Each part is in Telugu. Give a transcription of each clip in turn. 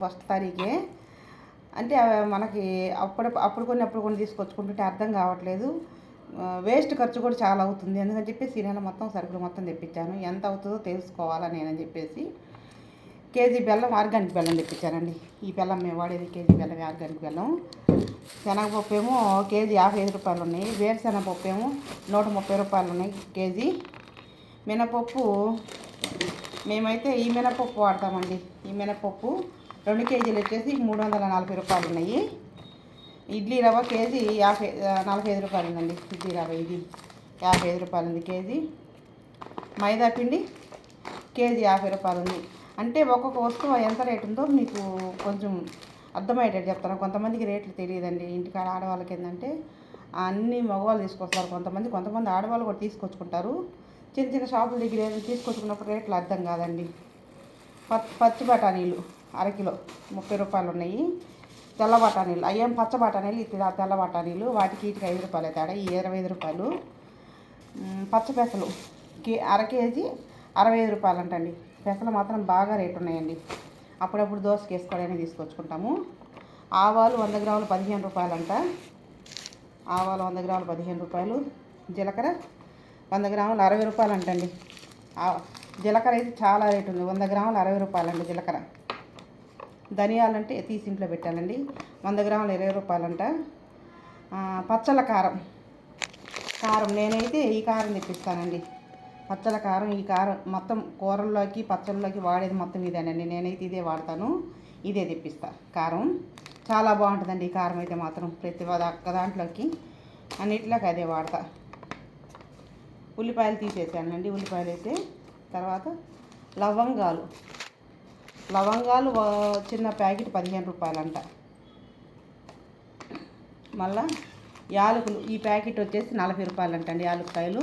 ఫస్ట్ తారీఖే అంటే మనకి అప్పుడు అప్పుడు కొన్ని అప్పుడు కొన్ని తీసుకొచ్చుకుంటుంటే అర్థం కావట్లేదు. వేస్ట్ ఖర్చు కూడా చాలా అవుతుంది. ఎందుకని చెప్పేసి ఈ నెల మొత్తం సరుకులు మొత్తం తెప్పించాను. ఎంత అవుతుందో తెలుసుకోవాలా నేనని చెప్పేసి. కేజీ బెల్లం ఆర్గానిక్ బెల్లం తెప్పించానండి. ఈ బెల్లం మేము వాడేది కేజీ బెల్లం ఆర్గానిక్ బెల్లం. శనగపప్పు ఏమో కేజీ యాభై ఐదు రూపాయలు ఉన్నాయి. వేరుశనగపప్పు ఏమో నూట ముప్పై రూపాయలు ఉన్నాయి కేజీ. మినపప్పు మేమైతే ఈ మినపప్పు వాడతామండి. ఈ మినపప్పు రెండు కేజీలు వచ్చేసి మూడు వందల నలభై రూపాయలు ఉన్నాయి. ఇడ్లీ రవ్వ కేజీ యాభై నలభై ఐదు రూపాయలు ఉందండి. ఇడ్లీ రవ్వ ఇది యాభై ఐదు రూపాయలు ఉంది కేజీ. మైదా పిండి కేజీ యాభై రూపాయలు ఉంది. అంటే ఒక్కొక్క వస్తువు ఎంత రేటు ఉందో మీకు కొంచెం అర్థమయ్యేటట్టు చెప్తాను. కొంతమందికి రేట్లు తెలియదండి. ఇంటికాడ ఆడవాళ్ళకి ఏంటంటే అన్ని మగవాళ్ళు తీసుకొస్తారు. కొంతమంది కొంతమంది ఆడవాళ్ళు కూడా తీసుకొచ్చుకుంటారు. చిన్న చిన్న షాపుల దగ్గర ఏదైనా తీసుకొచ్చుకున్నప్పుడు రేట్లు అర్థం కాదండి. పచ్చి పచ్చి బఠానీలు. అరకిలో ముప్పై రూపాయలు ఉన్నాయి. తెల్ల బఠానీలు అయ్యేం పచ్చ బఠానీలు ఇది తెల్ల బఠానీలు వాటికి వీటికి ఐదు రూపాయలు తేడా ఈ ఇరవై ఐదు రూపాయలు. పచ్చ పెసలు కే అర కేజీ అరవై ఐదు రూపాయలు అంటండి పెసలు మాత్రం బాగా రేటు ఉన్నాయండి. అప్పుడప్పుడు దోశకి వేసుకోవడానికి తీసుకొచ్చుకుంటాము. ఆవాలు వంద గ్రాములు పదిహేను రూపాయలంట. ఆవాలు వంద గ్రాములు పదిహేను రూపాయలు. జీలకర్ర వంద గ్రాములు అరవై రూపాయలు అంటండి జీలకర్ర అయితే చాలా రేటు ఉంది. వంద గ్రాములు అరవై రూపాయలండి జీలకర్ర. ధనియాలంటే తీసి ఇంట్లో పెట్టాలండి వంద గ్రాములు ఇరవై రూపాయలంట. పచ్చల పచ్చళ్ళ కారం. కారం నేనైతే ఈ కారం తెప్పిస్తానండి. పచ్చల కారం ఈ కారం మొత్తం కూరల్లోకి పచ్చళ్ళలోకి వాడేది మొత్తం ఇదేనండి. నేనైతే ఇదే వాడతాను. ఇదే తెప్పిస్తా. కారం చాలా బాగుంటుందండి ఈ కారం అయితే మాత్రం ప్రతి ఒక్క దాంట్లోకి. అన్నిట్లోకి అదే వాడతా. ఉల్లిపాయలు తీసేసానండి. ఉల్లిపాయలు అయితే తర్వాత లవంగాలు. లవంగాలు చిన్న ప్యాకెట్ పదిహేను రూపాయలంట. మళ్ళా యాలకులు ఈ ప్యాకెట్ వచ్చేసి నలభై రూపాయలు అంటండి యాలక్కాయలు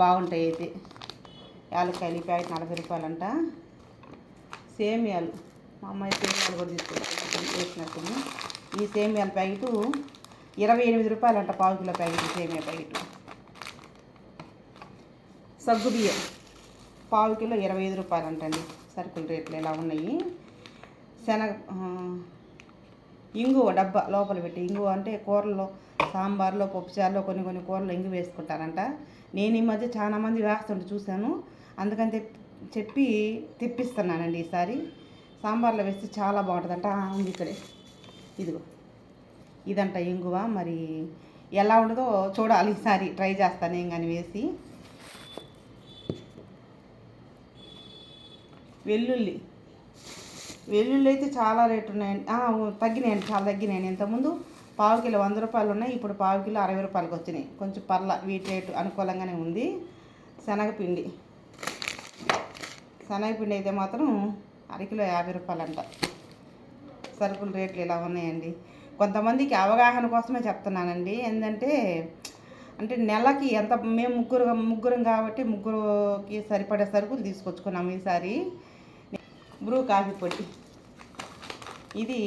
బాగుంటాయి అయితే. యాలక్కాయలు ఈ ప్యాకెట్ నలభై రూపాయలంట. సేమియాలు మా అమ్మాయి సేమియాలు కూడా తీసుకొచ్చి చేసినట్టుంది ఈ సేమియాల ప్యాకెట్ ఇరవై ఎనిమిది రూపాయలంట పావు కిలో ప్యాకెట్ సేమియా ప్యాకెట్. సగ్గు బియ్యం పావు కిలో ఇరవై ఐదు రూపాయలు అంటండి సరుకుల రేట్లు ఇలా ఉన్నాయి? శనగ ఇంగువ డబ్బా లోపల పెట్టి ఇంగువ అంటే కూరల్లో సాంబార్లో పప్పుచారులో కొన్ని కొన్ని కూరలు ఇంగు వేసుకుంటారంట. నేను ఈ మధ్య చాలామంది వేస్తుంటే చూశాను. అందుకని చెప్పి తెప్పిస్తున్నానండి ఈసారి. సాంబార్లో వేస్తే చాలా బాగుంటుందంట. ఉంది ఇక్కడే. ఇదిగో. ఇదంట ఇంగువ. మరి ఎలా ఉండదో చూడాలి ఈసారి. ట్రై చేస్తాను ఏం కానీ వేసి. వెల్లుల్లి. వెల్లుల్లి అయితే చాలా రేటు ఉన్నాయండి తగ్గినాయండి చాలా తగ్గినాయండి. ఇంతకుముందు పావు కిలో వంద రూపాయలు ఉన్నాయి ఇప్పుడు పావు కిలో అరవై రూపాయలకి వచ్చినాయి. కొంచెం పర్ల వీటి రేటు అనుకూలంగానే ఉంది. శనగపిండి. శనగపిండి అయితే మాత్రం అరకిలో యాభై రూపాయలు అంట సరుకుల రేట్లు ఇలా ఉన్నాయండి. కొంతమందికి అవగాహన కోసమే చెప్తున్నానండి. ఏంటంటే అంటే నెలకి ఎంత మేము ముగ్గురు ముగ్గురం కాబట్టి ముగ్గురుకి సరిపడే సరుకులు తీసుకొచ్చుకున్నాము ఈసారి. బ్రూ కాఫీ పొడి. ఇది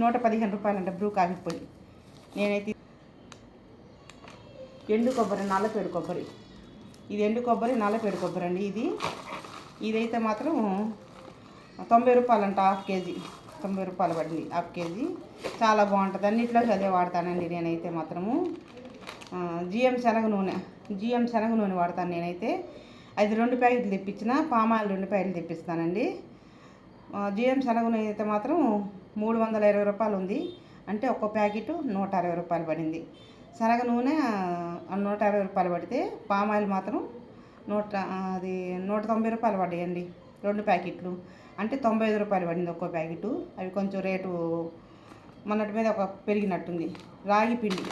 నూట పదిహేను రూపాయలు అంట బ్రూ కాఫీ పొడి. నేనైతే ఎండు కొబ్బరి నల్లపేడు కొబ్బరి. ఇది ఎండు కొబ్బరి నల్లపేడు కొబ్బరి అండి ఇది. ఇదైతే మాత్రం తొంభై రూపాయలు అంట హాఫ్ కేజీ. తొంభై రూపాయలు పడింది హాఫ్ కేజీ. చాలా బాగుంటుంది. అన్నిట్లో అదే వాడతానండి నేనైతే మాత్రము. జిఎం శనగ నూనె జిఎం శనగ నూనె వాడతాను నేనైతే. అది రెండు ప్యాకెట్లు తెప్పించిన పామాయిల్ రెండు ప్యాకెట్లు తెప్పిస్తానండి. జిఎం శనగ అయితే మాత్రం మూడు వందల ఇరవై రూపాయలు ఉంది. అంటే ఒక్కో ప్యాకెట్ నూట అరవై రూపాయలు పడింది. శనగ నూనె నూట అరవై రూపాయలు పడితే పామాయిల్ మాత్రం నూట అది నూట తొంభై రూపాయలు పడ్డాయండి రెండు ప్యాకెట్లు. అంటే తొంభై ఐదు రూపాయలు పడింది ఒక్కో ప్యాకెట్. అవి కొంచెం రేటు మొన్నటి మీద ఒక పెరిగినట్టుంది. రాగి పిండి.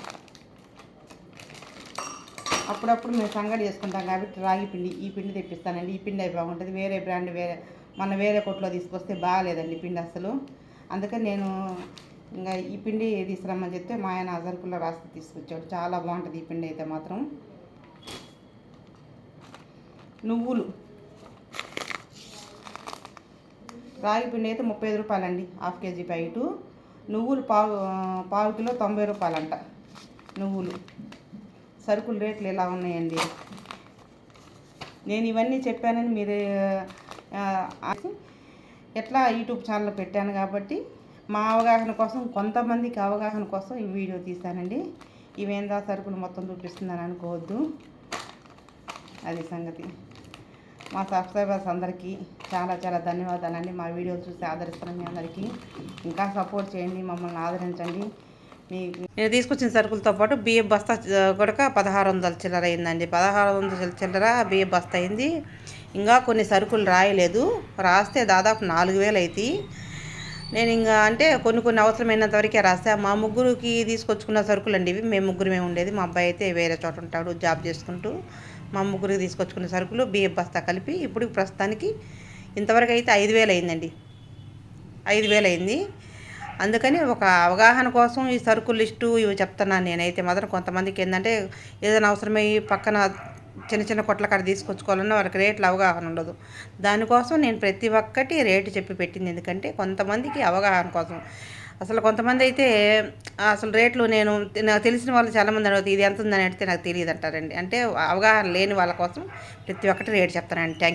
అప్పుడప్పుడు మేము సంగడి చేసుకుంటాం కాబట్టి రాగి పిండి ఈ పిండి తెప్పిస్తానండి. ఈ పిండి అయి బాగుంటుంది. వేరే బ్రాండ్ వేరే మన వేరే కొట్లో తీసుకొస్తే బాగాలేదండి పిండి అసలు. అందుకని నేను ఇంకా ఈ పిండి తీసుకురమ్మని చెప్తే మా ఆయన అజర్కుల్లో రాసి తీసుకొచ్చాడు. చాలా బాగుంటుంది ఈ పిండి అయితే మాత్రం. నువ్వులు. రాగి పిండి అయితే ముప్పై ఐదు రూపాయలండి హాఫ్ కేజీ ప్యాకెట్. నువ్వులు పావు పావు కిలో తొంభై రూపాయలంట నువ్వులు. సరుకుల రేట్లు ఎలా ఉన్నాయండి? నేను ఇవన్నీ చెప్పానని మీరు ఎట్లా యూట్యూబ్ ఛానల్ పెట్టాను కాబట్టి మా అవగాహన కోసం కొంతమందికి అవగాహన కోసం ఈ వీడియో తీశానండి. ఇవేందా సరుకులు మొత్తం చూపిస్తుందని అనుకోవద్దు. అది సంగతి. మా సబ్స్క్రైబర్స్ అందరికీ చాలా చాలా ధన్యవాదాలండి. మా వీడియోలు చూసి ఆదరిస్తున్న మీ అందరికీ ఇంకా సపోర్ట్ చేయండి మమ్మల్ని ఆదరించండి. మీకు నేను తీసుకొచ్చిన సరుకులతో పాటు బియ్యం బస్తా కూడా పదహారు వందల చిల్లర అయిందండి. పదహారు వందల చిల్లర బియ్యం బస్తా అయింది. ఇంకా కొన్ని సరుకులు రాయలేదు. రాస్తే దాదాపు నాలుగు వేలు అవుతాయి నేను ఇంకా అంటే కొన్ని కొన్ని అవసరమైనంత వరకే రాస్తే. మా ముగ్గురికి తీసుకొచ్చుకున్న సరుకులు అండి ఇవి. మేము ముగ్గురమే ఉండేది. మా అబ్బాయి అయితే వేరే చోట ఉంటాడు జాబ్ చేసుకుంటూ. మా ముగ్గురికి తీసుకొచ్చుకున్న సరుకులు బియ్యం బస్తా కలిపి ఇప్పుడు ప్రస్తుతానికి ఇంతవరకు అయితే ఐదు వేలు అయిందండి. ఐదు వేలు అయింది. అందుకని ఒక అవగాహన కోసం ఈ సరుకులు లిస్టు ఇవి చెప్తున్నాను నేనైతే. మాత్రం కొంతమందికి ఏంటంటే ఏదైనా అవసరమై పక్కన చిన్న చిన్న కొట్ల కాడ తీసుకొచ్చుకోవాలన్నా వాళ్ళకి రేట్లు అవగాహన ఉండదు. దానికోసం నేను ప్రతి ఒక్కటి రేటు చెప్పి పెట్టింది. ఎందుకంటే కొంతమందికి అవగాహన కోసం. అసలు కొంతమంది అయితే అసలు రేట్లు నేను నాకు తెలిసిన వాళ్ళు చాలామంది అడుగుతుంది ఇది ఎంత ఉందని అడిగితే నాకు తెలియదు అంటారండి అంటే అవగాహన లేని వాళ్ళ కోసం ప్రతి ఒక్కటి రేటు చెప్తానండి. థ్యాంక్